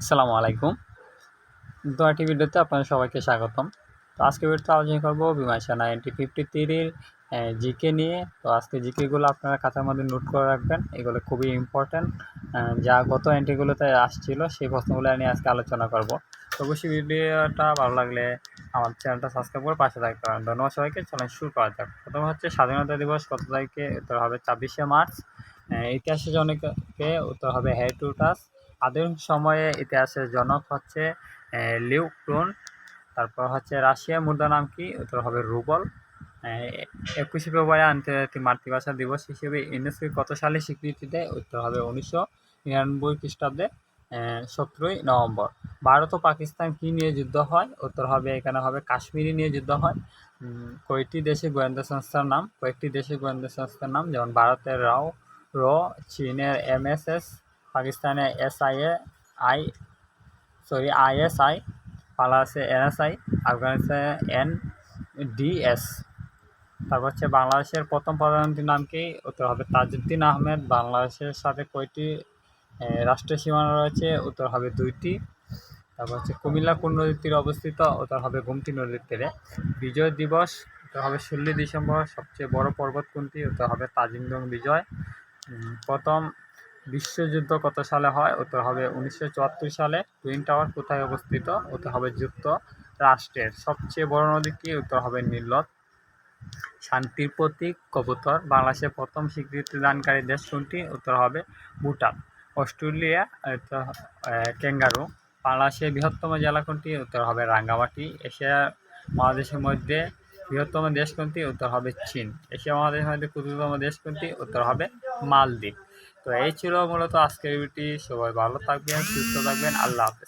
আসসালামু আলাইকুম। দোয়াটি ভিডিওতে আপনাদের সবাইকে স্বাগতম। তো আজকে ভিডিওতে আলোচনা করব বিমাশা নাইনটি ফিফটি থ্রির জিকে নিয়ে। তো আজকে জিকেগুলো আপনারা খাতার মধ্যে নোট করে রাখবেন। এগুলো খুবই ইম্পর্ট্যান্ট যা গত এন্ট্রিগুলোতে আসছিল সেই প্রশ্নগুলো নিয়ে আজকে আলোচনা করব। তো অবশ্যই ভিডিওটা ভালো লাগলে আমার চ্যানেলটা সাবস্ক্রাইব করে পাশে থাকতে পারেন। ধন্যবাদ সবাইকে। চলেন শুরু করা যাক। প্রথমে হচ্ছে স্বাধীনতা দিবস কত তারিখে? উত্তর হবে ছাব্বিশে মার্চ। ইতিহাসের জনকে উত্তর হবে হেটুটাস আধুনিক সময়ে ইতিহাসের জনক হচ্ছে লিউ ক্রুন, তারপর হচ্ছে রাশিয়া, মুদ্রা নাম কি? উত্তর হবে রুবল। একুশে ফেব্রুয়ারি আন্তর্জাতিক মাতৃভাষা দিবস হিসেবে ইউনেস্কো কত সালে স্বীকৃতি দেয় উত্তর হবে উনিশশো নিরানব্বই খ্রিস্টাব্দে সতেরোই নভেম্বর। ভারত ও পাকিস্তান কী নিয়ে যুদ্ধ হয়? উত্তর হবে, এখানে হবে কাশ্মীরি নিয়ে যুদ্ধ হয়। কয়েকটি দেশের গোয়েন্দা সংস্থার নাম, কয়েকটি দেশের গোয়েন্দা সংস্থার নাম, যেমন ভারতের রাও, র, চীনের এমএসএস পাকিস্তানের এসআইএ আই সরি আইএসআই বাংলাদেশে এনএসআই আফগানিস্তানে এন ডিএস তারপর হচ্ছে বাংলাদেশের প্রথম প্রধানমন্ত্রীর নাম কি? উত্তর হবে তাজউদ্দিন আহমেদ। বাংলাদেশের সাথে কয়টি রাষ্ট্রীয় সীমানা রয়েছে? উত্তর হবে দুইটি। তারপর হচ্ছে কুমিল্লা কোন নদীর তীরে অবস্থিত? উত্তর হবে গুমটি নদীর তীরে। বিজয় দিবস, উত্তর হবে ষোলোই ডিসেম্বর। সবচেয়ে বড় পর্বত কোনটি? উত্তর হবে তাজিংডং বিজয়। প্রথম বিশ্বযুদ্ধ কত সালে হয় উত্তর হবে উনিশশো চুয়াত্তর সালে টুইন টাওয়ার কোথায় অবস্থিত? উত্তর হবে যুক্ত রাষ্ট্রের সবচেয়ে বড় নদী কি? উত্তর হবে নীলত শান্তির প্রতীক, কবুতর। বাংলাদেশের প্রথম স্বীকৃতি দানকারী দেশ কোনটি? উত্তর হবে ভুটান। Australia kangaroo. বাংলাদেশের বৃহত্তম জেলা কোনটি? উত্তর হবে রাঙ্গামাটি। এশিয়া মহাদেশের মধ্যে বৃহত্তম দেশ কোনটি? উত্তর হবে চীন। এশিয়া মহাদেশের মধ্যে ক্ষুদ্রতম দেশ কোনটি? উত্তর হবে মালদ্বীপ। তো এই ছিল মূলত আজকের ভিডিওটি। সবাই ভালো থাকবেন সুস্থ থাকবেন। আল্লাহ হাফেজ।